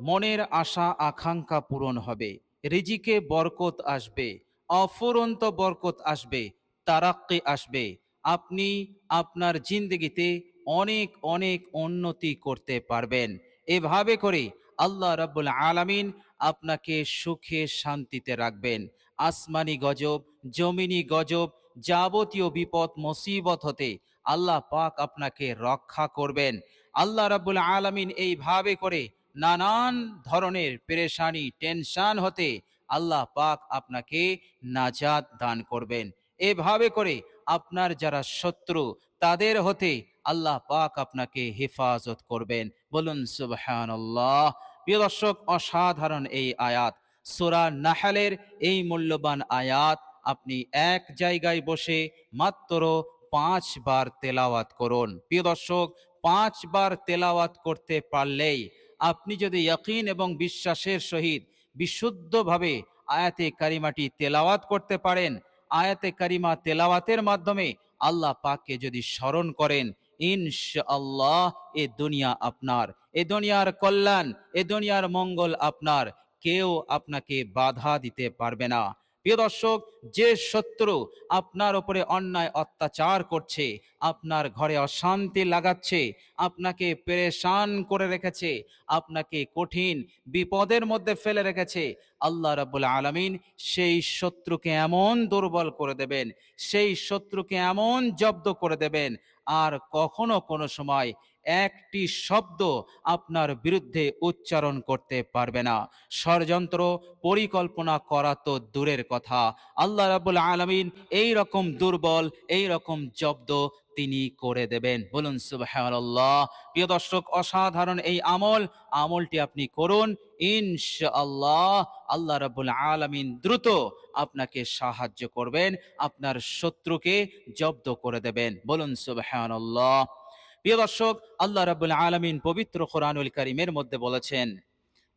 মনের আশা আকাঙ্ক্ষা পূরণ হবে। রিজিকে বরকত আসবে, অফুরন্ত বরকত আসবে, তারাক্কি আসবে। আপনি আপনার জিন্দগিতে অনেক অনেক উন্নতি করতে পারবেন। এভাবে করে আল্লাহ রাব্বুল আলামিন আপনাকে সুখে শান্তিতে রাখবেন। আসমানি গজব, জমিনি গজব, যাবতীয় বিপদ, মুসিবত হতে আল্লাহ পাক আপনাকে রক্ষা করবেন। আল্লাহ রাব্বুল আলামিন এইভাবে করে নানান ধরনের পেরেশানি, টেনশন হতে আল্লাহ পাক আপনাকে নাজাদ দান করবেন। এভাবে করে আপনার যারা শত্রু, তাদের হতে আল্লাহ পাক আপনাকে হেফাজত করবেন। বলুন, সুবহানাল্লাহ। প্রিয় দর্শক, অসাধারণ এই আয়াত। সোরা নাহালের এই মূল্যবান আয়াত আপনি এক জায়গায় বসে মাত্র পাঁচবার তেলাওয়াত করুন। প্রিয় দর্শক পাঁচবার তেলাওয়াত করতে পারলেই আপনি যদি ইয়াকিন এবং বিশ্বাসের সহিত বিশুদ্ধভাবে আয়াতে কারিমাটি তেলাওয়াত করতে পারেন, আয়াতে কারিমা তেলাওয়াতের মাধ্যমে আল্লাহ পাককে যদি স্মরণ করেন, ইনশাআল্লাহ এ দুনিয়া আপনার, এ দুনিয়ার কল্যাণ, এ দুনিয়ার মঙ্গল আপনার, কেউ আপনাকে বাধা দিতে পারবে না। প্রিয় দর্শক, যে শত্রু আপনার উপরে অন্যায় অত্যাচার করছে, আপনার ঘরে অশান্তি লাগাচ্ছে, আপনাকে পেরেশান করে রেখেছে, আপনাকে কঠিন বিপদের মধ্যে ফেলে রেখেছে, আল্লাহ রাব্বুল আলামিন সেই শত্রুকে এমন দুর্বল করে দেবেন, সেই শত্রুকে এমন জব্দ করে দেবেন, আর কখনো কোনো সময় একটি শব্দ আপনার বিরুদ্ধে উচ্চারণ করতে পারবে না। ষড়যন্ত্র, পরিকল্পনা করা তো দূরের কথা। আল্লাহ রাবুল আলমিন এই রকম দুর্বল, এই রকম জব্দ তিনি করে দেবেন। বলুন, সুবহানাল্লাহ। প্রিয় দর্শক, অসাধারণ এই আমল। আমলটি আপনি করুন, ইনশাআল্লাহ। আল্লাহ রাব্বুল আলামিন দ্রুত আপনাকে সাহায্য করবেন, আপনার শত্রুকে জব্দ করে দেবেন। বলুন, সুবহানাল্লাহ। প্রিয় দর্শক আল্লাহ রাব্বুল আলামিন পবিত্র কোরআনুল কারীমের মধ্যে বলেছেন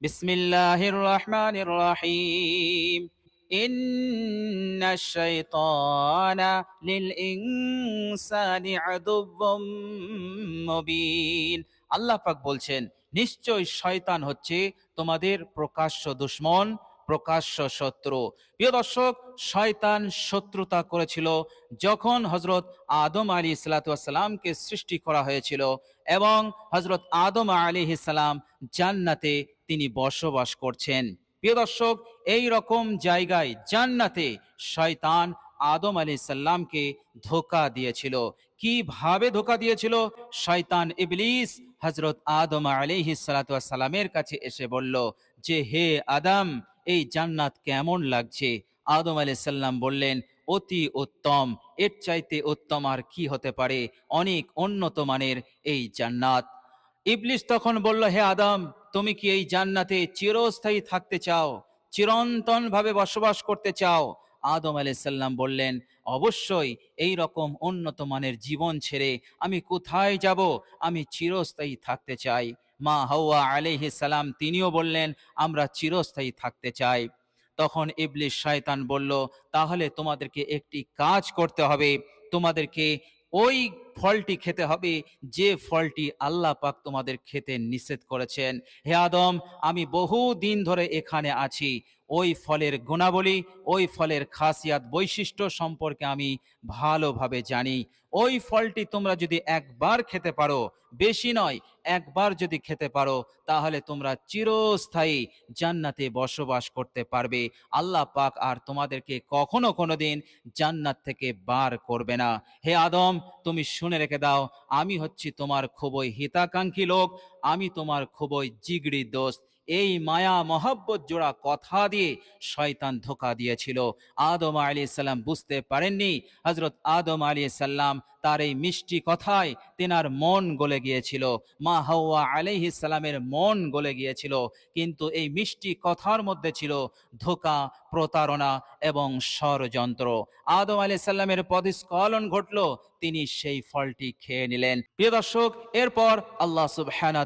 বিসমিল্লাহির রহমানির রহিম إن الشيطان للإنسان عدو مبين আল্লাহ পাক বলছেন নিশ্চয় শয়তান হচ্ছে তোমাদের প্রকাশ্য দুশ্মন প্রকাশ্য শত্রু। প্রিয় দর্শক, শয়তান শত্রুতা করেছিল যখন হজরত আদম আলী সালাতামকে সৃষ্টি করা হয়েছিল এবং হজরত আদম আলী সালাম জান্নাতে তিনি বসবাস করছেন। প্রিয় দর্শক, এই রকম জায়গায় জান্নাতে শয়তান আদম আলী সাল্লামকে ধোকা দিয়েছিল। কীভাবে ধোকা দিয়েছিল? শয়তান ইবলিস হজরত আদম আলিহি সালামের কাছে এসে বলল, যে হে আদম এই জান্নাত কেমন লাগছে? আদম আলি সাল্লাম বললেন, অতি উত্তম। এর চাইতে উত্তম আর কি হতে পারে? অনেক উন্নত মানের এই জান্নাত। ইবলিস তখন বলল, হে আদম, তুমি কি এই জান্নাতে চিরস্থায়ী থাকতে চাও? চিরন্তন ভাবে বসবাস করতে চাও? আদম আলাইসাল্লাম বললেন, অবশ্যই এই রকম উন্নত মানের জীবন ছেড়ে আমি কোথায় যাব? আমি চিরস্থায়ী থাকতে চাই। মা হাওয়া আলিহি সালাম তিনিও বললেন, আমরা চিরস্থায়ী থাকতে চাই। তখন ইবলিস শয়তান বলল, তাহলে তোমাদেরকে একটি কাজ করতে হবে। তোমাদেরকে ওই ফলটি খেতে হবে, যে ফলটি আল্লাহ পাক তোমাদের খেতে নিষেধ করেছেন। হে আদম, আমি বহু দিন ধরে এখানে আছি। ওই ফলের গুণাবলী, ওই ফলের খাসিয়াত বৈশিষ্ট্য সম্পর্কে আমি ভালোভাবে জানি। ওই ফলটি তোমরা যদি একবার খেতে পারো, বেশি নয়, একবার যদি খেতে পারো, তাহলে তোমরা চিরস্থায়ী জান্নাতে বসবাস করতে পারবে। আল্লাহ পাক আর তোমাদেরকে কখনো কোনো দিন জান্নাত থেকে বার করবে না। হে আদম, তুমি শুনে রেখে দাও, আমি হচ্ছি তোমার খুবই হিতাকাঙ্ক্ষী লোক, আমি তোমার খুবই জিগড়ি দোস্ত। এই মায়া মহব্বত জোড়া কথা দিয়ে শয়তান ধোকা দিয়েছিল। আদম আলী সাল্লাম বুঝতে পারেননি হজরত আদম আলী সাল্লাম তার এই মিষ্টি কথায় তেনার মন গলে গিয়েছিল। মা হাওয়া আলাইহি সালামের মন গলে গিয়েছিল। কিন্তু এই মিষ্টি কথার মধ্যে ছিল ধোকা, প্রতারণা এবং ষড়যন্ত্র। আদম আলী সাল্লামের পদস্খলন ঘটল। তিনি সেই ফলটি খেয়ে নিলেন। প্রিয় দর্শক, এরপর আল্লাহ সুবহানা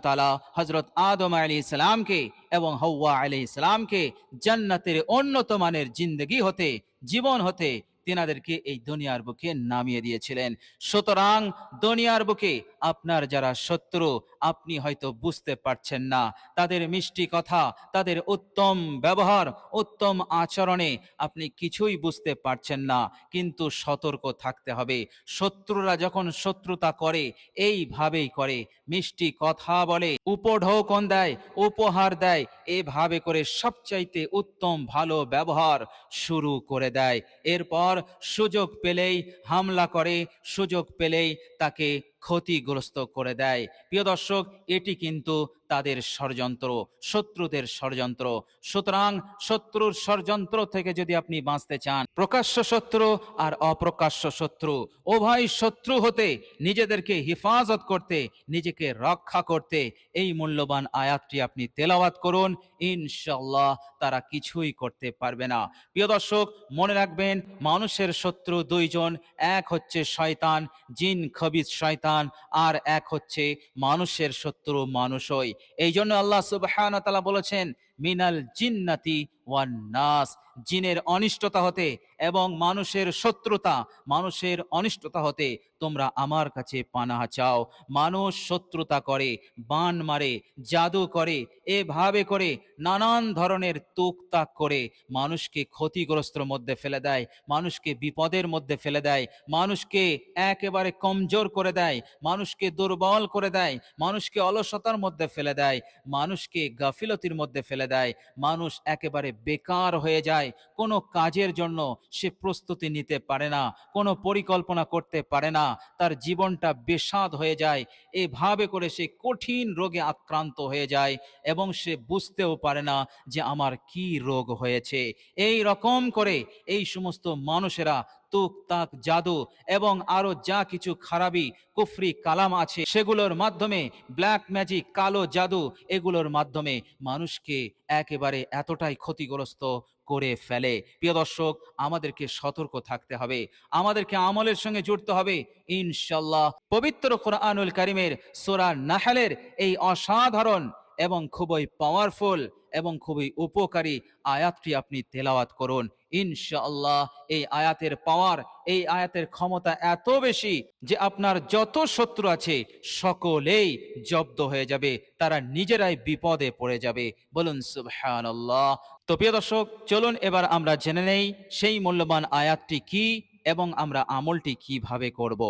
হজরত আদম আলী সালামকে এবং হৌয়া আলী ইসলামকে জান্নাতের উন্নত মানের জিন্দগি হতে, জীবন হতে তেনাদেরকে এই দুনিয়ার বুকে নামিয়ে দিয়েছিলেন। সুতরাং দুনিয়ার বুকে আপনার যারা শত্রু, আপনি হয়তো বুঝতে পারছেন না। তাদের মিষ্টি কথা, তাদের উত্তম ব্যবহার, উত্তম আচরণে আপনি কিছুই বুঝতে পারছেন না। কিন্তু সতর্ক থাকতে হবে। শত্রুরা যখন শত্রুতা করে, এইভাবেই করে। মিষ্টি কথা বলে, উপঢৌকন দেয়, উপহার দেয়, এভাবে করে সবচাইতে উত্তম ভালো ব্যবহার শুরু করে দেয়। এরপর সুযোগ পেলেই হামলা করে সুযোগ পেলেই তাকে ক্ষতিগ্রস্ত করে দেয়। প্রিয় দর্শক, এটি কিন্তু তাদের ষড়যন্ত্র, শত্রুদের ষড়যন্ত্র। সুতরাং শত্রুর ষড়যন্ত্র থেকে যদি আপনি বাঁচতে চান, প্রকাশ্য শত্রু আর অপ্রকাশ্য শত্রু, উভয় শত্রু হতে, নিজেদেরকে হেফাজত করতে, নিজেকে রক্ষা করতে, এই মূল্যবান আয়াতটি আপনি তেলাওয়াত করুন ইনশাল্লাহ তারা কিছুই করতে পারবে না। প্রিয় দর্শক, মনে রাখবেন, মানুষের শত্রু দুইজন, এক হচ্ছে শয়তান, জিন খবিজ শয়তান। আর এক হচ্ছে মানুষের শত্রু মানুষই। এই জন্য আল্লাহ সুবাহ বলেছেন মিনাল জিন্নাতি ওয়ান নাস। জিনের অনিষ্টতা হতে এবং মানুষের শত্রুতা, মানুষের অনিষ্টতা হতে তোমরা আমার কাছে পানাহা চাও। মানুষ শত্রুতা করে, বান মারে, জাদু করে, এভাবে করে নানান ধরনের তুকতাক করে মানুষকে ক্ষতিগ্রস্তর মধ্যে ফেলে দেয়, মানুষকে বিপদের মধ্যে ফেলে দেয়, মানুষকে একেবারে কমজোর করে দেয়, মানুষকে দুর্বল করে দেয়, মানুষকে অলসতার মধ্যে ফেলে দেয়, মানুষকে গাফিলতির মধ্যে ফেলে দেয়। মানুষ একেবারে বেকার হয়ে যায়। কোনো কাজের জন্য সে প্রস্তুতি নিতে পারে না, কোনো পরিকল্পনা করতে পারে না, তার জীবনটা বেসাদ হয়ে যায়। এভাবে করে সে কঠিন রোগে আক্রান্ত হয়ে যায় এবং সে বুঝতেও পারে না যে আমার কি রোগ হয়েছে। এই রকম করে এই সমস্ত মানুষেরা তুক তাক জাদু এবং আরও যা কিছু খারাপি, কুফরি কালাম আছে, সেগুলোর মাধ্যমে ব্ল্যাক ম্যাজিক কালো জাদু এগুলোর মাধ্যমে মানুষকে একেবারে এতটাই ক্ষতিগ্রস্ত করে ফেলে। প্রিয় দর্শক, আমাদেরকে সতর্ক থাকতে হবে, আমাদেরকে আমলের সঙ্গে জুড়তে হবে। ইনশাল্লাহ পবিত্র কোরআনুল কারিমের সোরা নাহালের এই অসাধারণ এবং খুবই পাওয়ারফুল এবং খুবই উপকারী আয়াতটি আপনি তেলাওয়াত করুন। ইনশাআল্লাহ এই আয়াতের পাওয়ার, এই আয়াতের ক্ষমতা এত বেশি যে আপনার যত শত্রু আছে সকলেই জব্দ হয়ে যাবে, তারা নিজেরাই বিপদে পড়ে যাবে। বলুন, সুবহানাল্লাহ। তো প্রিয় দর্শক, চলুন এবার আমরা জেনে নেই সেই মূল্যবান আয়াতটি কি এবং আমরা আমলটি কীভাবে করব।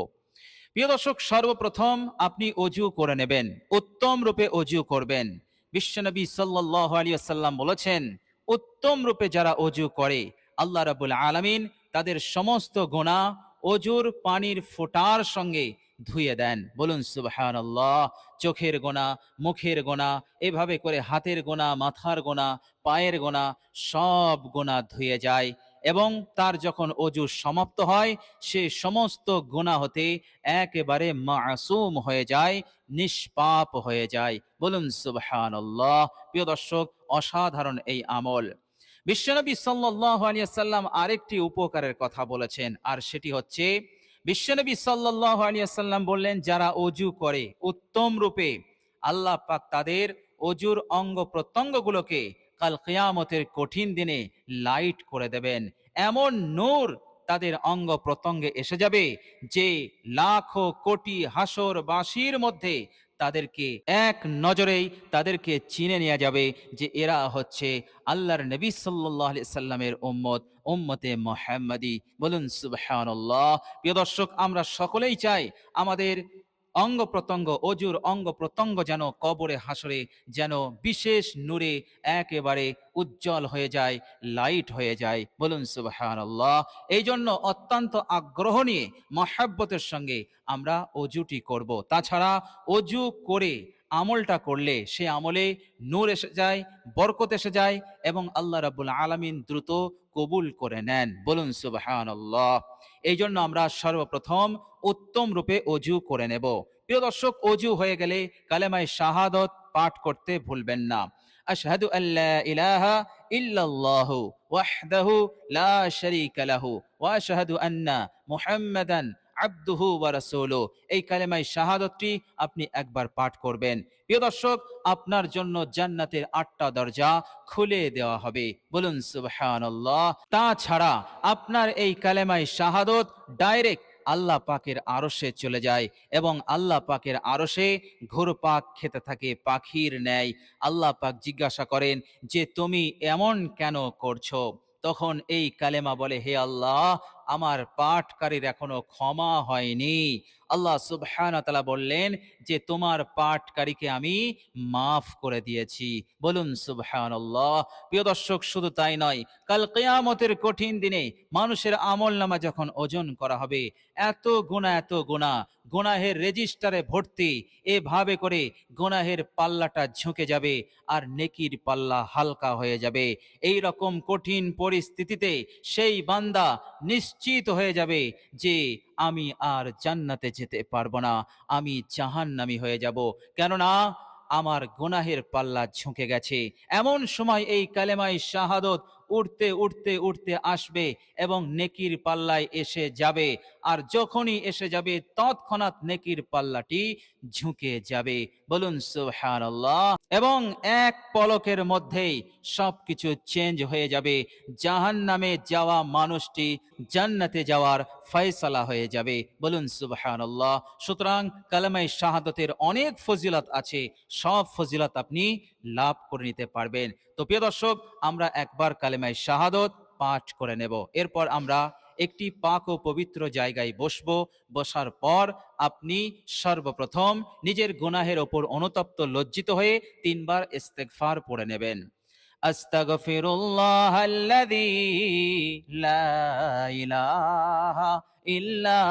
প্রিয় দর্শক, সর্বপ্রথম আপনি অজু করে নেবেন, উত্তম রূপে অজু করবেন। বিশ্বনবী সাল্লাহ আলিয়াল্লাম বলেছেন, উত্তম রূপে যারা অজু করে আল্লাহ রাবুল আলামিন তাদের সমস্ত গোনা অজুর পানির ফোটার সঙ্গে ধুয়ে দেন। বলুন সুবহান চোখের গোনা মুখের গোনা এভাবে করে হাতের গোনা মাথার গোনা পায়ের গোনা সব গোনা ধুয়ে যায় এবং তার যখন অজু সমাপ্ত হয়, সে সমস্ত গোনা হতে একেবারে মাসুম হয়ে যায়, নিষ্পাপ হয়ে যায়। বলুন সুবহান প্রিয় দর্শক, অসাধারণ এই আমল। বিশ্বনবী সাল্লাহ আলিয়াল্লাম আরেকটি উপকারের কথা বলেছেন, আর সেটি হচ্ছে, বিশ্বনবী সাল্লাহ আলিয়াল্লাম বললেন, যারা অজু করে উত্তম রূপে, আল্লাহ পাক তাদের অজুর অঙ্গ প্রত্যঙ্গগুলোকে কাল কেয়ামতের কঠিন দিনে লাইট করে দেবেন। এমন নূর তাদের অঙ্গ প্রত্যঙ্গে এসে যাবে যে লাখো কোটি হাসর বাসির মধ্যে তাদেরকে এক নজরেই তাদেরকে চিনে নেওয়া যাবে যে এরা হচ্ছে আল্লাহর নবী সাল্লাহ সাল্লামের ওম্মত ওম্মতে মোহাম্মদি। বলুন সুবাহ প্রিয় দর্শক, আমরা সকলেই চাই আমাদের অঙ্গ প্রত্যঙ্গ অজুর অঙ্গ প্রত্যঙ্গ যেন কবরে হাসরে, যেন বিশেষ নূরে একেবারে উজ্জ্বল হয়ে যায় লাইট হয়ে যায়। বলুন আল্লাহ এই জন্য অত্যন্ত আগ্রহ নিয়ে, মহাব্বতের সঙ্গে আমরা অজুটি করব। তাছাড়া অজু করে আমলটা করলে সে আমলে নূর এসে যায়, বরকত এসে যায় এবং আল্লাহ রাবুল আলমিন দ্রুত কবুল করে নেন। বলুন সুবাহান আল্লাহ এই জন্য আমরা সর্বপ্রথম উত্তম রূপে অজু করে নেব। প্রিয় দর্শক, অজু হয়ে গেলে কালেমায় শাহাদত পাঠ করতে ভুলবেন না। আশহাদু আল্লা ইলাহা ইল্লাল্লাহু ওয়াহদাহু লা শারীকা লাহু ওয়া আশহাদু আন্না মুহাম্মাদান আব্দুহু ওয়া রাসূলুহু এই কালেমায় শাহাদতটি আপনি একবার পাঠ করবেন। প্রিয় দর্শক, আপনার জন্য জান্নাতের আটটা দরজা খুলে দেওয়া হবে। বলুন, সুবহানাল্লাহ। তাছাড়া আপনার এই কালেমাই শাহাদত ডাইরেক্ট আল্লাহ পাকের আরশে চলে যায় এবং আল্লাহ পাকের আরশে ঘুরপাক খেতে থাকে, পাখির ন্যায়। আল্লাহ পাক জিজ্ঞাসা করেন, যে তুমি এমন কেন করছ? তখন এই কালেমা বলে, হে আল্লাহ আমার পাঠকারীর এখনও ক্ষমা হয়নি। আল্লাহ সুবহান তালা বললেন যে, তোমার পাঠকারীকে আমি মাফ করে দিয়েছি। বলুন সুবহান প্রিয় দর্শক, শুধু তাই নয়, কাল কেয়ামতের কঠিন দিনে মানুষের আমল নামা যখন ওজন করা হবে, এত গুণা এত গুণা গুনাহের রেজিস্টারে ভর্তি, এভাবে করে গুনাহের পাল্লাটা ঝুঁকে যাবে আর নেকির পাল্লা হালকা হয়ে যাবে। এই রকম কঠিন পরিস্থিতিতে সেই বান্দা নিশ্চিত হয়ে যাবে যে আমি আর জান্নাতে যেতে পারব না। আমি জাহান্নামি হয়ে যাব। কেননা আমার গোনাহের পাল্লা ঝুঁকে গেছে। এমন সময় এই কালেমাই শাহাদত উঠতে উঠতে উঠতে আসবে এবং নেকির পাল্লায় এসে যাবে। আর যখনই এসে যাবে, তৎক্ষণাৎ নেকির পাল্লাটি ঝুঁকে যাবে। বলুন, সুবহানাল্লাহ। এবং এক পলকের মধ্যেই সবকিছু চেঞ্জ হয়ে যাবে। জাহান নামে যাওয়া মানুষটি জান্নাতে যাওয়ার ফয়সালা হয়ে যাবে। বলুন, সুবহানাল্লাহ। সুতরাং কালামাই শাহাদতের অনেক ফজিলত আছে। সব ফজিলত আপনি লাভ করে নিতে পারবেন। তো প্রিয় দর্শক, আমরা একবার কালেমায় শাহাদত পাঠ করে নেব। এরপর আমরা একটি পাক ও পবিত্র জায়গায় বসবো, বসার পর আপনি সর্বপ্রথম নিজের গুনাহের ওপর অনুতপ্ত লজ্জিত হয়ে তিনবার ইস্তেগফার পড়ে নেবেন। আস্তাগফিরুল্লাহ আল্লাযী লা ইলাহা ইল্লা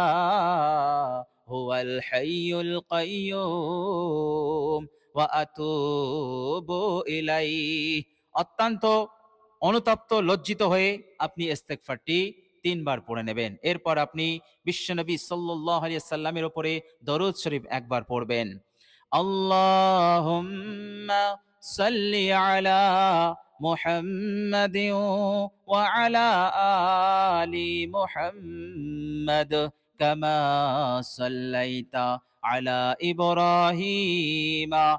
কাইয়্যুম ওয়া আতুবু ইলাইহি। অত্যন্ত অনুতপ্ত লজ্জিত হয়ে আপনি ইস্তেগফারটি তিনবার পড়ে নেবেন। এরপর আপনি বিশ্বনবী সাল্লাল্লাহু আলাইহি সাল্লামের ওপরে দরুদ শরীফ একবার পড়বেন। আল্লাহুম্মা সাল্লি আলা ওয়া আলা ইব্রাহিমা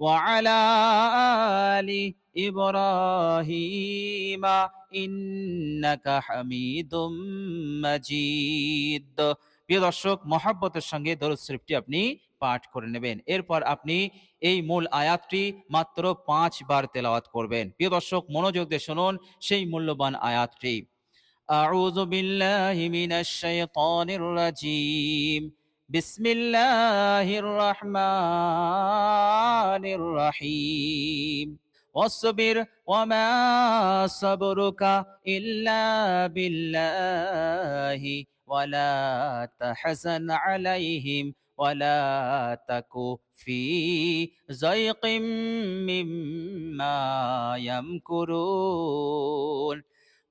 وعلى آل إبراهيم إنك حميد مجيد প্রিয় দর্শক মহাব্বতের সঙ্গে দরুদ শরীফটি আপনি পাঠ করে নেবেন এরপর আপনি এই মূল আয়াতটি মাত্র পাঁচ বার তেলাওয়াত করবেন প্রিয় দর্শক মনোযোগ দিয়ে শুনুন সেই মূল্যবান আয়াতটি أعوذ بالله من الشيطان الرجيم بسم الله الرحمن الرحيم. واصبر وما صبرك إلا بالله. ولا تحزن عليهم ولا تك في ضيق مما يمكرون.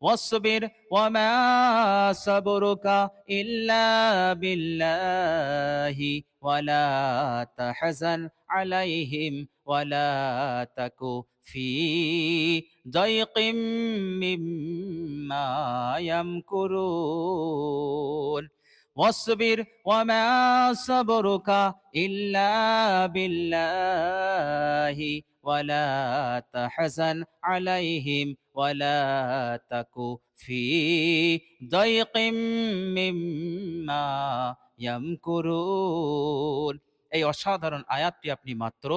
واصبر وما صبرك إلا بالله ولا تحزن عليهم ولا تك في ضيق مما يمكرون واصبر وما صبرك إلا بالله ولا تحزن عليهم ولا تك في ضيق مما يمكرون এই অসাধারণ আয়াতটি আপনি মাত্র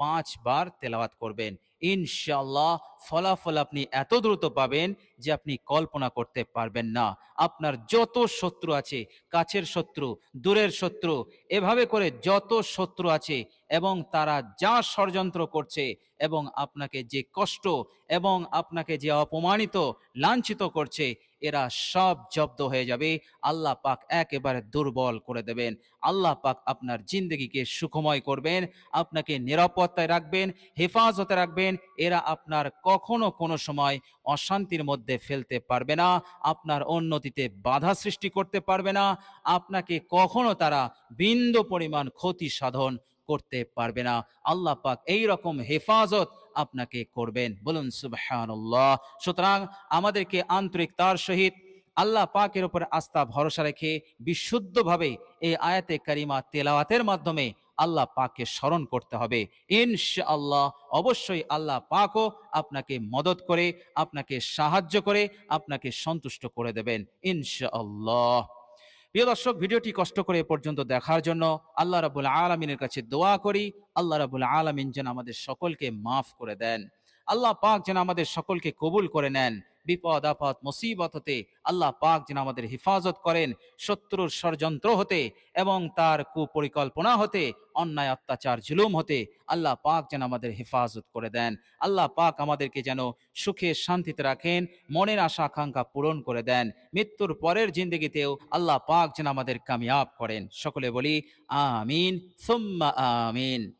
পাঁচবার তেলাওয়াত করবেন। ইনশাল্লাহ ফলাফল আপনি এত দ্রুত পাবেন যে আপনি কল্পনা করতে পারবেন না। আপনার যত শত্রু আছে, কাছের শত্রু, দূরের শত্রু, এভাবে করে যত শত্রু আছে এবং তারা যা ষড়যন্ত্র করছে এবং আপনাকে যে কষ্ট এবং আপনাকে যে অপমানিত, লাঞ্ছিত করছে এরা সব জব্দ হয়ে যাবে। আল্লাহ পাক একেবারে দুর্বল করে দেবেন। আল্লাহ পাক আপনার জিন্দগিকে সুখময় করবেন, আপনাকে নিরাপত্তায় রাখবেন, হেফাজতে রাখবেন। এরা আপনার কখনো কোনো সময় অশান্তির মধ্যে ফেলতে পারবে না, আপনার উন্নতিতে বাধা সৃষ্টি করতে পারবে না, আপনাকে কখনো তারা বিন্দু পরিমাণ ক্ষতি সাধন করতে পারবে না। আল্লাহ পাক এই রকম হেফাজত আপনাকে করবেন। বলুন, সুবহানাল্লাহ। সুতরাং আমাদেরকে আন্তরিকতার সহিত আল্লাহ পাকের উপর আস্থা, ভরসা রেখে বিশুদ্ধভাবে এই আয়াতে কারিমা তেলাওয়াতের মাধ্যমে আল্লাহ পাককে স্মরণ করতে হবে। ইনশাআল্লাহ অবশ্যই আল্লাহ পাকও আপনাকে মদত করে, আপনাকে সাহায্য করে, আপনাকে সন্তুষ্ট করে দেবেন। ইনশাআল্লাহ। প্রিয় দর্শক, ভিডিওটি কষ্ট করে পর্যন্ত দেখার জন্য আল্লাহ রাবুল আলমিনের কাছে দোয়া করি। আল্লাহ রাবুল আলমিন যেন আমাদের সকলকে মাফ করে দেন। আল্লাহ পাক যেন আমাদের সকলকে কবুল করে নেন। বিপদ, আপদ, মুসিবত হতে আল্লাহ পাক যেন আমাদের হেফাজত করেন, শত্রুর ষড়যন্ত্র হতে এবং তার কুপরিকল্পনা হতে, অন্যায়, অত্যাচার, জুলুম হতে আল্লাহ পাক যেন আমাদের হেফাজত করে দেন। আল্লাহ পাক আমাদেরকে যেন সুখে শান্তিতে রাখেন, মনের আশা, আকাঙ্ক্ষা পূরণ করে দেন। মৃত্যুর পরের জিন্দগিতেও আল্লাহ পাক যেন আমাদের কামিয়াব করেন। সকলে বলি, আমিন, সুম্মা আমিন।